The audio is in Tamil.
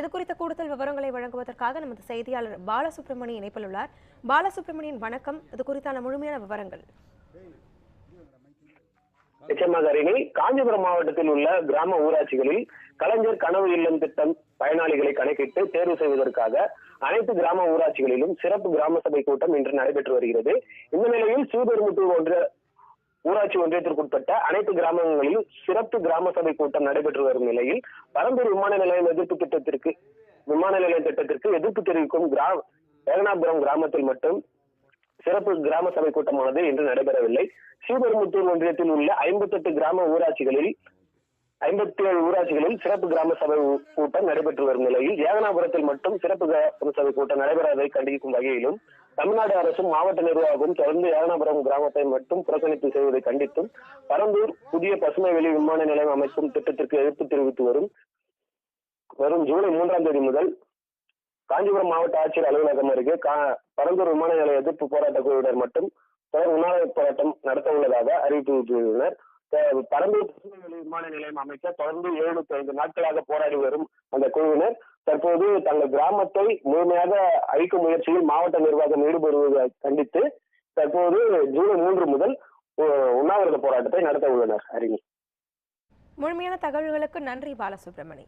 இது குறித்த கூடுதல் விவரங்களை வழங்குவதற்காக நமது செய்தியாளர் பாலசுப்ரமணி இணைப்பில் உள்ளார். பாலசுப்ரமணியன் வணக்கம். இது குறித்தான முழுமையான விவரங்கள். நிச்சயமாக அருகே காஞ்சிபுரம் மாவட்டத்தில் உள்ள கிராம ஊராட்சிகளில் கலைஞர் கனவு இல்லம் திட்டம் பயனாளிகளை கணக்கிட்டு தேர்வு செய்வதற்காக அனைத்து கிராம ஊராட்சிகளிலும் சிறப்பு கிராம சபை கூட்டம் இன்று நடைபெற்று வருகிறது. இந்த நிலையில் ஸ்ரீபெரும்புத்தூர் ஒன்ற ஊராட்சி ஒன்றியத்திற்குட்பட்ட அனைத்து கிராமங்களிலும் சிறப்பு கிராம சபை கூட்டம் நடைபெற்று வரும் நிலையில் பரம்பூர் விமான நிலையம் எதிர்ப்பு திட்டத்திற்கு விமான நிலைய திட்டத்திற்கு எதிர்ப்பு தெரிவிக்கும் கிராம வேகனாபுரம் கிராமத்தில் மட்டும் சிறப்பு கிராம சபை கூட்டமானது இன்று நடைபெறவில்லை. ஸ்ரீபெரும்புத்தூர் ஒன்றியத்தில் உள்ள ஐம்பத்தெட்டு கிராம ஊராட்சிகளில் ஐம்பத்தி ஏழு ஊராட்சிகளில் சிறப்பு கிராம சபை கூட்டம் நடைபெற்று வரும் நிலையில் ஏகனாபுரத்தில் மட்டும் சிறப்பு கிராம சபை கூட்டம் நடைபெறாததை கண்டிக்கும் வகையிலும் தமிழ்நாடு அரசும் மாவட்ட நிர்வாகமும் தொடர்ந்து ஏகனாபுரம் கிராமத்தை மட்டும் புறக்கணிப்பு செய்வதை கண்டித்தும் பரந்தூர் புதிய பசுமை வெளி விமான நிலையம் அமைக்கும் திட்டத்திற்கு எதிர்ப்பு தெரிவித்து வரும் வரும் ஜூலை மூன்றாம் தேதி முதல் காஞ்சிபுரம் மாவட்ட ஆட்சியர் அலுவலகம் அருகே கா- பரந்தூர் விமான நிலைய எதிர்ப்பு போராட்ட குழுவினர் மட்டும் தொடர் உண்ணாவிரத போராட்டம் நடத்த உள்ளதாக அறிவித்துள்ளனர் பரந்தூர் பசுமை வெளி விமான நிலையம் அமைக்க தொடர்ந்து எழுநூத்தி ஐந்து நாட்களாக போராடி வரும் அந்த குழுவினர். தற்போது தங்கள் கிராமத்தை முழுமையாக அழிக்கும் முயற்சியில் மாவட்ட நிர்வாகம் ஈடுபடுவதை கண்டித்து தற்போது ஜூலை மூன்று முதல் உண்ணாவிரத போராட்டத்தை நடத்த உள்ளனர் அறிஞர் முழுமையான தகவல்களுக்கு நன்றி பாலசுப்ரமணி